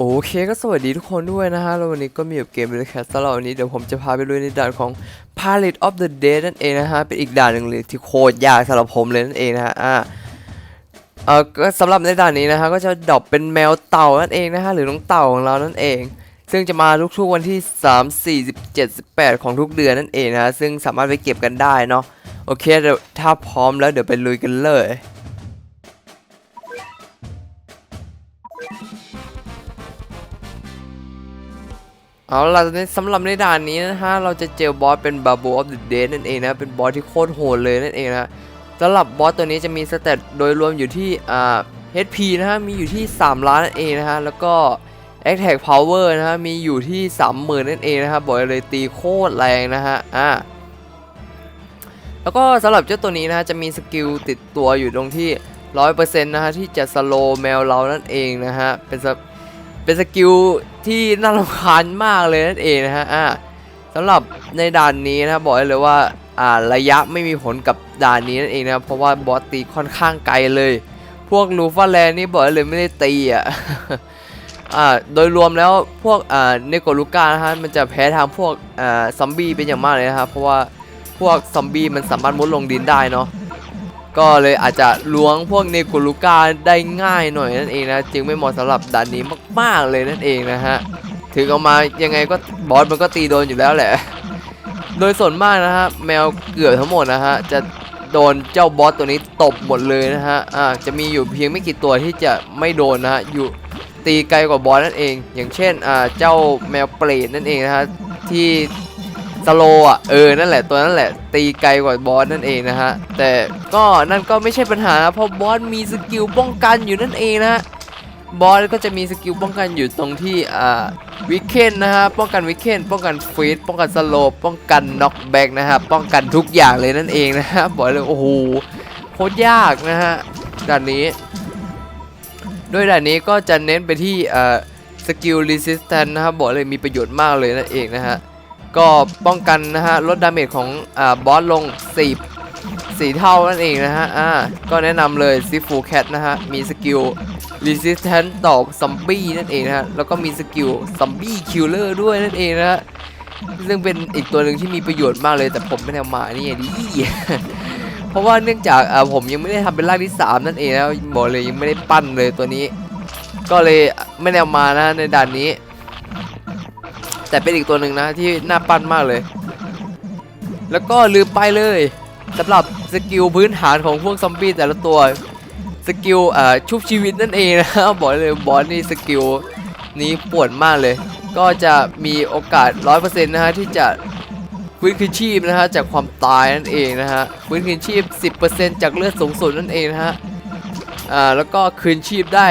โอเคก็สวัสดีทุกคนด้วยนะฮะ แล้ววันนี้ก็มีอยู่เกมเลยแคสตลอดวันนี้เดี๋ยวผมจะพาไปลุยในด่านของ Pilot of the Dead นั่นเองนะฮะ เป็นอีกด่านหนึ่งเลยที่โคตรยากสำหรับผมเลยนั่นเองนะฮะ อ่าเออก็สำหรับในด่านนี้นะฮะ ก็จะดรอปเป็นแมวเต่านั่นเองนะฮะ หรือน้องเต่าของเรานั่นเอง ซึ่งจะมาทุกๆวันที่ 3 4 17 18 ของทุกเดือนนั่นเองนะฮะ ซึ่งสามารถไปเก็บกันได้เนาะ โอเคเดี๋ยวถ้าพร้อมแล้วเดี๋ยวไปลุยกันเลย เอาล่ะในสำหรับในด่านนี้นะฮะเราจะเจอบอสเป็นบา b ู of the Dead นั่นเองนะเป็นบอสที่โคตรโหดเลยนั่นเองนะสำหรับบอสตัวนี้จะมีสเตตโดยรวมอยู่ที่อ่า HP นะฮะมีอยู่ที่ 3 ล้านนั่นเองนะฮะแล้วก็ Attack Power นะฮะมีอยู่ที่ 30,000นั่นเองนะครับบอกเลยตีโคตรแรงนะฮะอ่าแล้วก็สำหรับเจ้าตัวนี้นะฮะจะมีสกิลติดตัวอยู่ตรงที่ 100%นะฮะที่จะสโลแมวเรานั่นเองนะฮะเป็น เป็นสกิลที่น่ารำคาญมากเลยนั่นเองนะฮะอ่าสำหรับในด่านนี้นะบอกได้เลยว่าอ่าระยะไม่มีผลกับด่านนี้นั่นเองนะครับเพราะว่าบอสตีค่อนข้างไกลเลย พวกลูฟาแลนนี่บอกเลยไม่ได้ตีอะอ่าโดยรวมแล้วพวกอ่าเนโกลูก้านะฮะมันจะแพ้ทางพวกอ่าซอมบี้เป็นอย่างมากเลยนะครับเพราะว่าพวกซอมบี้มันสามารถมุดลงดินได้เนาะ ก็เลยอาจจะล้วงพวกเนโกลูกาได้ง่ายหน่อยนั่นเองนะจึงไม่เหมาะสำหรับด่านนี้มากๆเลยนั่นเองนะฮะถึงเอามายังไงก็บอสมันก็ตีโดนอยู่แล้วแหละ โดยส่วนมากนะฮะแมวเกือบทั้งหมดนะฮะจะโดนเจ้าบอสตัวนี้ตบหมดเลยนะฮะอ่าจะมีอยู่เพียงไม่กี่ตัวที่จะไม่โดนนะฮะอยู่ตีไกลกว่าบอสนั่นเอง อย่างเช่นอ่าเจ้าแมวเปรตนั่นเองนะฮะที่ สโลอะเออนั่นแหละตัวนั่นแหละ ตีไกลกว่าบอสนั่นเองนะฮะ แต่ก็นั่นก็ไม่ใช่ปัญหานะเพราะบอสมีสกิลป้องกันอยู่นั่นเองนะฮะบอสก็จะมีสกิลป้องกันอยู่ตรงที่อ่าวิกเคนนะฮะป้องกันวิกเคนป้องกันฟีดป้องกันสโลปป้องกันน็อกแบ็กนะฮะป้องกันทุกอย่างเลยนั่นเองนะฮะบอกเลยโอ้โหโคตรยากนะฮะด่านนี้โดยด่านนี้ก็จะเน้นไปที่อ่าสกิล resistance นะครับบอกเลยมีประโยชน์มากเลยนั่นเองนะฮะ ก็ป้องกันนะฮะลดดาเมจของอ่าบอสลง4 4เท่านั่นเองนะฮะอ่าก็แนะนำเลยซิฟูแคทนะฮะมีสกิล resistance ต่อซอมบี้นั่นเองนะฮะแล้วก็มีสกิลซอมบี้คิลเลอร์ด้วยนั่นเองนะฮะซึ่งเป็นอีกตัวหนึ่งที่มีประโยชน์มากเลยแต่ผมไม่ได้เอามานี่ไงดิ เพราะว่าเนื่องจากอ่าผมยังไม่ได้ทำเป็นร่างที่ 3 นั่นเองนะบอกเลยยังไม่ได้ปั้นเลยตัวนี้ ก็เลยไม่ได้เอามานะในด่านนี้ แต่เป็นอีกตัวหนึ่งนะที่น่าปั้นมากเลย แล้วก็ลืมไปเลยสำหรับสกิลพื้นฐานของพวกซอมบี้แต่ละตัวสกิลอ่าชุบชีวิตนั่นเองนะบอกเลยบอสนี่สกิลนี้ปวดมากเลย ก็จะมีโอกาส 100%นะฮะที่จะฟื้นคืนชีพนะฮะจากความตายนั่นเองนะฮะฟื้นคืนชีพ 10%จากเลือดสูงสุดนั่นเองนะฮะอ่าแล้วก็คืนชีพได้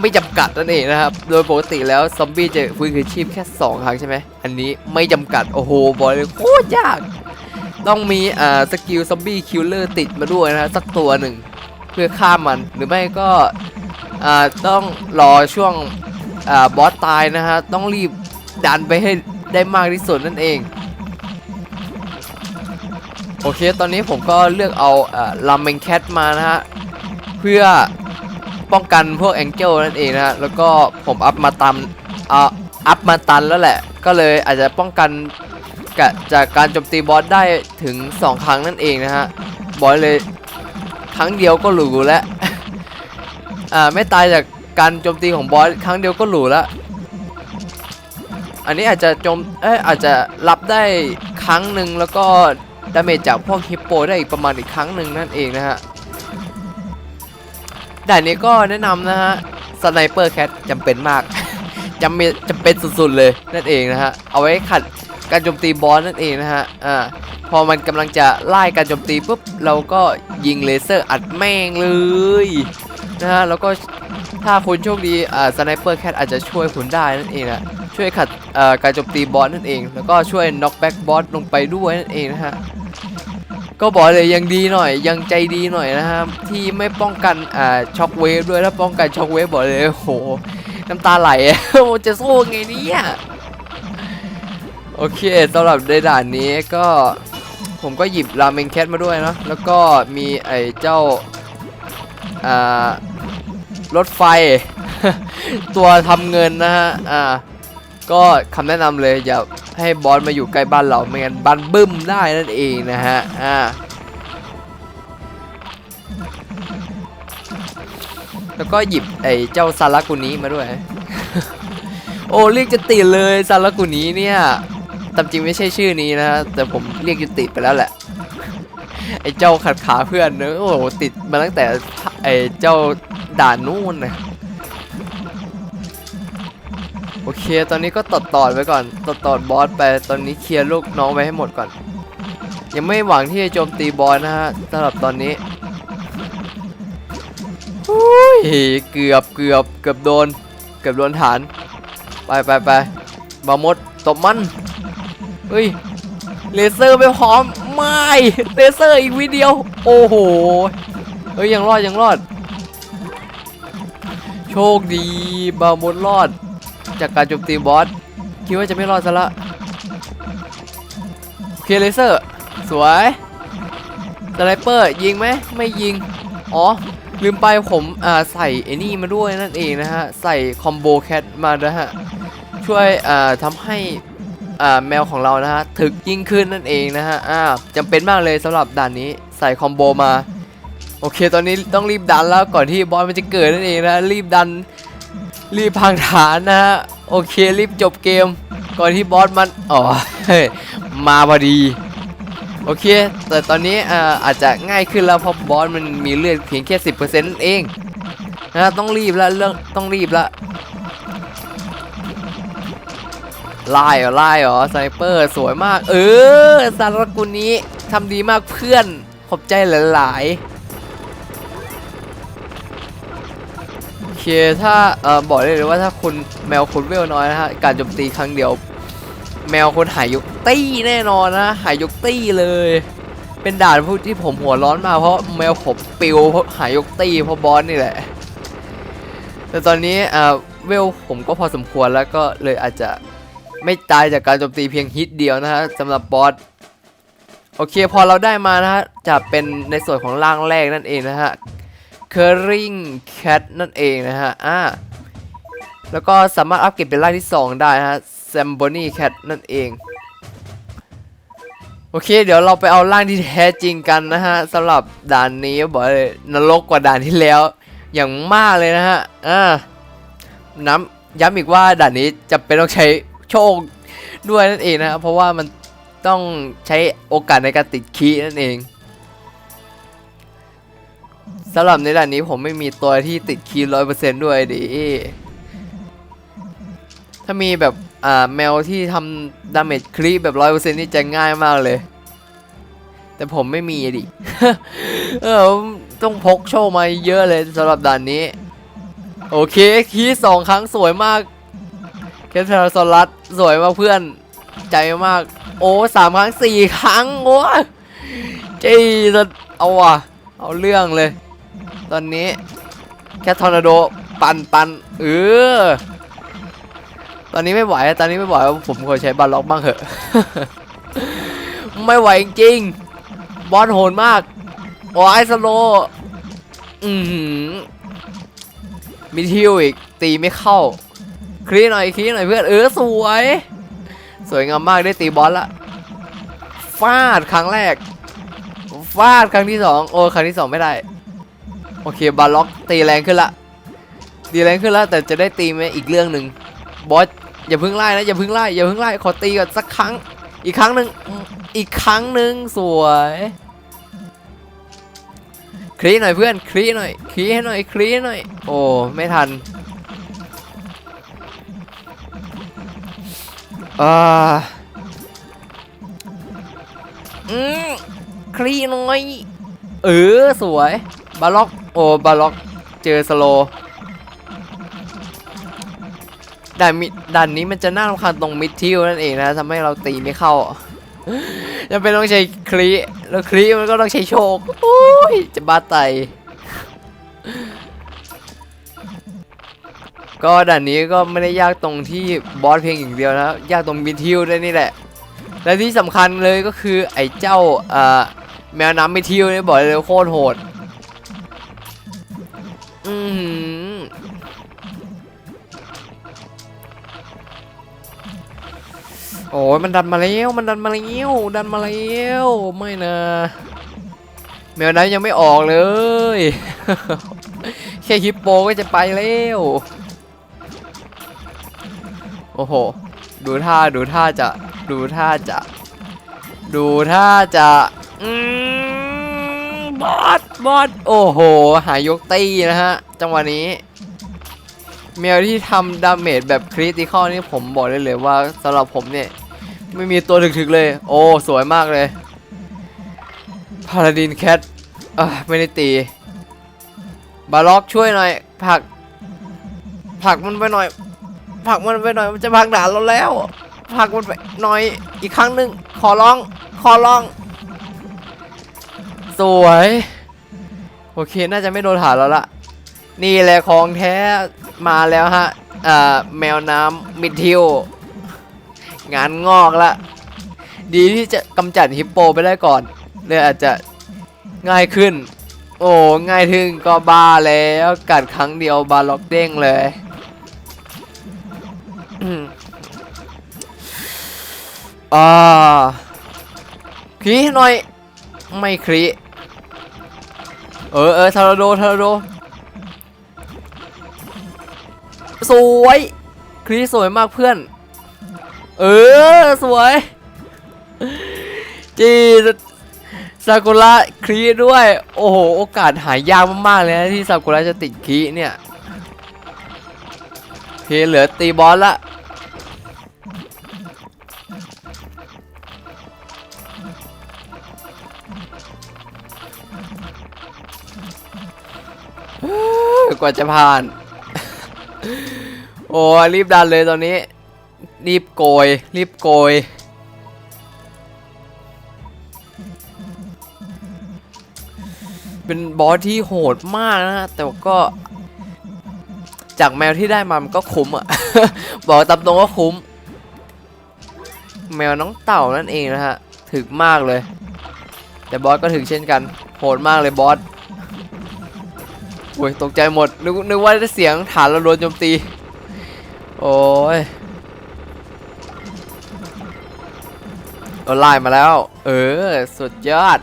ไม่จำกัดนั่นเองนะครับ โดยปกติแล้วซอมบี้จะฟื้นคืนชีพแค่ 2 ครั้งใช่ไหม อันนี้ไม่จำกัด โอ้โหบอกเลยโคตรยาก ต้องมีอ่าสกิลซอมบี้คิลเลอร์ติดมาด้วยนะฮะสักตัวหนึ่งเพื่อฆ่ามัน หรือไม่ก็อ่าต้องรอช่วงอ่าบอสตายนะฮะ ต้องรีบดันไปให้ได้มากที่สุดนั่นเอง โอเค ตอนนี้ผมก็เลือกเอาลาเมงแคทมานะฮะ เพื่อ ป้องกันพวกแองเจิลนั่นเองนะฮะแล้วก็ผมอัพมาตันอ่าอัพมาตันแล้วแหละ ก็เลยอาจจะป้องกันกจากการโจมตีบอสได้ถึง 2 ครั้งนั่นเองนะฮะบอสเลยครั้งเดียวก็หรูแล้วอ่าไม่ตายจากการโจมตีของบอสครั้งเดียวก็หรูแล้วอันนี้อาจจะโจมเอ้ยอาจจะรับได้ครั้งหนึ่งแล้วก็ดาเมจจากพวกฮิปโปได้อีกประมาณอีกครั้งหนึ่งนั่นเองนะฮะ ด่านนี้ก็แนะนำนะฮะสไนเปอร์แคทจำเป็นมาก จำเป็นจำเป็นสุดๆเลยนั่นเองนะฮะ เอาไว้ขัดการโจมตีบอสนั่นเองนะฮะ อ่า พอมันกำลังจะไล่การโจมตีปุ๊บ เราก็ยิงเลเซอร์อัดแม่งเลยนะฮะ แล้วก็ถ้าคุณโชคดี อ่า สไนเปอร์แคทอาจจะช่วยคุณได้นั่นเองนะช่วยขัดการโจมตีบอสนั่นเอง แล้วก็ช่วยน็อกแบ็กบอสลงไปด้วยนั่นเองนะฮะ ก็บอกเลยยังดีหน่อย ยังใจดีหน่อยนะครับ ที่ไม่ป้องกันอ่าช็อคเวฟด้วยถ้าป้องกันช็อคเวฟบอกเลยโหน้ำตาไหลจะสู้ไงเนี่ยโอเคสำหรับในด่านนี้ก็ผมก็หยิบราเมงแคทมาด้วยเนาะแล้วก็มีไอ้เจ้าอ่ารถไฟ ตัวทำเงินนะฮะอ่า ก็คำแนะนำเลยอย่าให้บอสมาอยู่ใกล้บ้านเราไม่งั้นบ้านบึ้มได้นั่นเองนะฮะอ่าแล้วก็หยิบไอ้เจ้าซารากุนี้มาด้วย โอ้เรียกจะติดเลยซารากุนี้เนี่ยตามจริงไม่ใช่ชื่อนี้นะแต่ผมเรียกจะติดไปแล้วแหละไอ้เจ้าขัดขาเพื่อนเนอะโอ้ติดมาตั้งแต่ไอ้เจ้าด่านนู่นนะ โอเค ตอนนี้ก็ตอดตอดไว้ก่อนตอดตอดบอสไป ตอนนี้เคลียร์ลูกน้องไว้ให้หมดก่อน ยังไม่หวังที่จะโจมตีบอสนะฮะสำหรับตอนนี้อุ้ยเกือบเกือบเกือบโดน เกือบโดนฐาน ไปไปไปบามดตบมันเฮ้ย เลเซอร์ไม่พร้อม ไม่ เลเซอร์อีกวิเดียว โอ้โห เฮ้ย ยังรอด ยังรอด โชคดีบาบดรอด จากการโจมตีบอสคิดว่าจะไม่รอดซะละโอเคเลเซอร์ สวยสไนเปอร์ยิงไหมไม่ยิง อ๋อ ลืมไปผมอ่าใส่ไอ้นี่มาด้วยนั่นเองนะฮะ ใส่คอมโบแคทมาด้วยฮะ ช่วยอ่าทำให้อ่าแมวของเรานะฮะถึกยิ่งขึ้นนั่นเองนะฮะอ่าจำเป็นมากเลยสำหรับด่านนี้ใส่คอมโบมา โอเค ตอนนี้ต้องรีบดันแล้วก่อนที่บอสมันจะเกิดนั่นเองนะรีบดัน รีบพังฐานนะฮะโอเครีบจบเกม ก่อนที่บอสมันอ๋อมาพอดี โอเค แต่ตอนนี้อาอาจจะง่ายขึ้นแล้วเพราะบอสมันมีเลือดเพียงแค่10%นั่นต์เองนะต้องรีบแล้วเรื่องต้องรีบแล้วไล่เหรอไล่เหรอสไนเปอร์สวยมาก เออสารกุลนี้ทำดีมากเพื่อนขอบใจหลาย ๆ ถ้าเอ่อบอกได้เลยว่าถ้าคุณแมวคุณเวลน้อยนะฮะการโจมตีครั้งเดียว แมวคุณหายยกตี้แน่นอนนะหายยกตี้เลย เป็นด่านพูดที่ผมหัวร้อนมาเพราะแมวผมปิวเพราะหายยกตี้เพราะบอสนี่แหละ แต่ตอนนี้อ่าเวลผมก็พอสมควรแล้วก็เลยอาจจะไม่ตายจากการโจมตีเพียงฮิตเดียวนะฮะสำหรับบอสโอเคพอเราได้มานะฮะจะเป็นในส่วนของร่างแรกนั่นเองนะฮะ Curring Cat นั่นเองนะฮะ อ่า แล้วก็สามารถอัปเกรดเป็นร่างที่ 2 ได้ะฮะ Sambony Cat นั่นเอง โอเค เดี๋ยวเราไปเอาร่างที่แท้จริงกันนะฮะสำหรับด่านนี้บอกเลยนรกกว่าด่านที่แล้ว อย่างมากเลยนะฮะ อ่า น้ำย้ำอีกว่าด่านนี้จะเป็นต้องใช้โชคด้วยนั่นเองนะเพราะว่ามันต้องใช้โอกาสในการติดคีนั่นเอง สำหรับในด่านนี้ผมไม่มีตัวที่ติดคีย์ร้อยเปอร์เซนต์ด้วยดิ ถ้ามีแบบอ่าแมวที่ทำดาเมจคลีแบบร้อยเปอร์เซ็นต์นี่จะง่ายมากเลย แต่ผมไม่มีอะดิ เออต้องพกโชว์มาเยอะเลยสำหรับด่านนี้ โอเคคีย์สองครั้งสวยมากเคสเทอร์โซลัสสวยมากเพื่อนใจมาก โอ้สามครั้งสี่ครั้งโอ้ยจีจะเอาว่ะเอาเรื่องเลย ตอนนี้แค่ทอร์นาโดปันปันเออตอนนี้ไม่ไหวตอนนี้ไม่ไหวผมควรใช้บาล็อกบ้างเหอะ ไม่ไหวจริงบอลโหดมากโอ้ไอสโลอือหือมีทิวอีกตีไม่เข้าคลีหน่อยคลีหน่อยเพื่อนเออสวย สวยงามมากได้ตีบอลละฟาดครั้งแรกฟาดครั้งที่สองโอ้ครั้งที่สองไม่ได้ โอเคบาล็อกตีแรงขึ้นละตีแรงขึ้นแล้วแต่จะได้ตีไหมอีกเรื่องหนึ่งบอสอย่าพิ่งไล่นะอย่าพิ่งไล่อย่าพิ่งไล่ขอตีก่อนสักครั้ง อีกครั้งหนึ่งอีกครั้งหนึ่งสวยคลีหน่อยเพื่อนคลีหน่อยคลีให้หน่อยคลีให้หน่อย โอ้ไม่ทันอ่าอืมคลีหน่อยเออสวย บาล็อกโอ้บาล็อกเจอสโลด่านมิด่านนี้มันจะน่ารำคาญตรงมิดทิวนั่นเองนะทำให้เราตีไม่เข้าจำเป็นต้องใช้คลีแล้วคลีมันก็ต้องใช้โชคโอ้ยจะบ้าไตก็ด่านนี้ก็ไม่ได้ยากตรงที่บอสเพียงอย่างเดียวนะยากตรงมิดทิวด้วยนี่แหละ และที่สำคัญเลยก็คือไอ้เจ้าแมวน้ำมิดทิวเนี่ยบอกเลยโคตรโหด โอ้ยมันดันมาแล้ว มันดันมาแล้วดันมาแล้วไม่นะแมวนั้นยังไม่ออกเลย แค่ฮิปโปก็จะไปแล้วโอ้โห ดูท่าดูท่าจะ ดูท่าจะ ดูท่าจะอืมบอสบอสโอ้โห หายกตีนะฮะ จังหวะนี้ แมวที่ทำดาเมจแบบคริติคอลนี่ผมบอกได้เลยว่าสำหรับผมเนี่ย ไม่มีตัวถึกๆเลย โอ้ สวยมากเลยพาราดินแคทอะไม่ได้ตี บาล็อกช่วยหน่อยผัก ผักมันไปหน่อย ผักมันไปหน่อย มันจะพังด่านเราแล้ว ผักมันไปหน่อยอีกครั้งหนึ่งขอร้อง ขอร้อง สวย โอเค น่าจะไม่โดนฐานแล้วละ นี่แหละของแท้มาแล้วฮะอ่าแมวน้ำมิทิวงานงอกละดีที่จะกำจัดฮิปโปไปได้ก่อนเลยอาจจะง่ายขึ้น โอ้ง่ายถึงก็บ้าแล้วกัดครั้งเดียวบาล็อกเด้งเลยอืมอ่าคลีให้หน่อย ไม่คลีเออเออทาราโดทาราโด สวยคลีสสวยมากเพื่อน เออ สวย จีซากุระครีด้วย โอ้โห โอกาสหายากมากๆเลยนะที่ซากุระจะติดครีเนี่ยเคเหลือตีบอสละ กว่าจะผ่าน โอ้รีบดันเลยตอนนี้ รีบโกย รีบโกย เป็นบอสที่โหดมากนะ แต่ก็ จากแมวที่ได้มามันก็คุ้มอะบอกตามตรงว่าคุ้ม แมวน้องเต่านั่นเองนะฮะถึกมากเลย แต่บอสก็ถึกเช่นกัน โหดมากเลยบอสโอ้ยตกใจหมดนึกนึกว่าจะเสียงฐานเราโดนโจมตี โอ้ยโดนไล่มาแล้ว เออ สุดยอด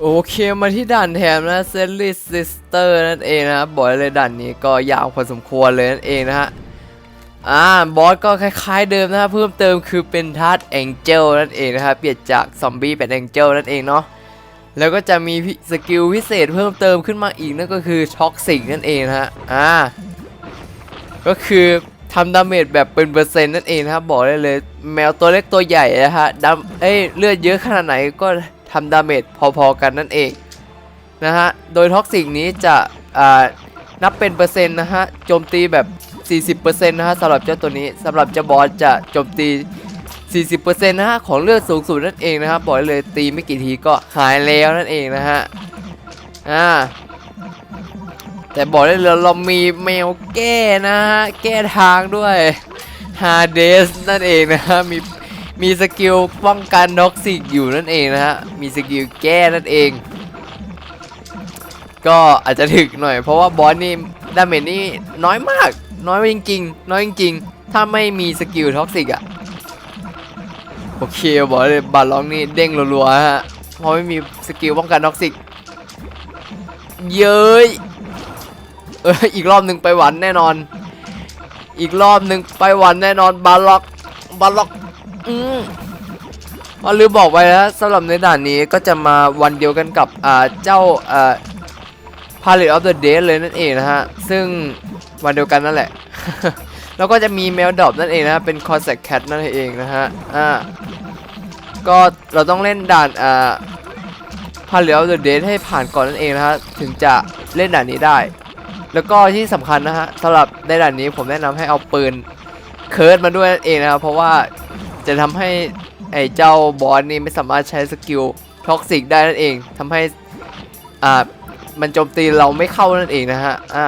โอเค มาที่ด่านแถมนะเซนลิสซิสเตอร์นั่นเองนะครับบอกเลยด่านนี้ก็ยาวพอสมควรเลยนั่นเองนะฮะ อ่า บอสก็คล้ายๆเดิมนะครับเพิ่มเติมคือเป็นทัสแองเจลนั่นเองนะครับเปลี่ยนจากซอมบี้เป็นแองเจลนั่นเองเนาะ แล้วก็จะมีสกิลพิเศษเพิ่มเติมขึ้นมาอีกนั่นก็คือท็อกซิกนั่นเองนะฮะอ่าก็คือทำดาเมจแบบเป็นเปอร์เซ็นต์นั่นเองนะครับบอกได้เลย แมวตัวเล็กตัวใหญ่นะฮะดาเอ้ยเลือดเยอะขนาดไหนก็ทำดาเมจพอๆกันนั่นเองนะฮะโดยท็อกซิกนี้จะอ่านับเป็นเปอร์เซ็นต์นะฮะโจมตีแบบ 40%นะฮะสำหรับเจ้าตัวนี้สำหรับเจ้าบอสจะโจมตี 40%นะฮะของเลือดสูงสุดนั่นเองนะครับบอกเลยตีไม่กี่ทีก็หายแล้วนั่นเองนะฮะอ่าแต่บอกได้เลยเรามีแมวแก้นะฮะแก้ทางด้วยฮาเดสนั่นเองนะฮะมีมีสกิลป้องกันด็อกซิกอยู่นั่นเองนะฮะมีสกิลแก้นั่นเอง ก็อาจจะถึกหน่อย เพราะว่าบอสนี่ดาเมจนี่น้อยมาก น้อยจริงๆน้อยจริงๆถ้าไม่มีสกิลท็อกซิกอะ โอเคบอกเลยบาลองนี่เด้งรัวๆฮะเพราะไม่มีสกิลป้องกันท็อกซิก เย้ยเอออีกรอบหนึ่งไปหวันแน่นอน อีกรอบหนึ่งไปหวันแน่นอนบาล็อกบาล็อกอืมอ๋อลืมบอกไปนะสำหรับในด่านนี้ก็จะมาวันเดียวกันกับอ่าเจ้าอ่า Pilot of the Dead เลยนั่นเองนะฮะ ซึ่งวันเดียวกันนั่นแหละ แล้วก็จะมีแมวดรอปนั่นเองนะฮะ เป็น Concept Cat นั่นเองนะฮะ อ่า ก็เราต้องเล่นด่านอ่า Pilot of the Dead ให้ผ่านก่อนนั่นเองนะฮะถึงจะเล่นด่านนี้ได้ แล้วก็ที่สำคัญนะฮะสำหรับในด่านนี้ผมแนะนำให้เอาปืนเคิร์ดมาด้วยนั่นเองนะครับเพราะว่าจะทำให้ไอ้เจ้าบอสนี่ไม่สามารถใช้สกิลท็อกซิกได้นั่นเองทำให้อ่ามันโจมตีเราไม่เข้านั่นเองนะฮะอ่า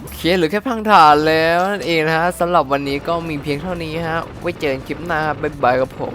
โอเคหรือแค่พังฐานแล้วนั่นเองนะฮะสำหรับวันนี้ก็มีเพียงเท่านี้ฮะ ไว้เจอกันคลิปหน้าบ๊ายบายกับผม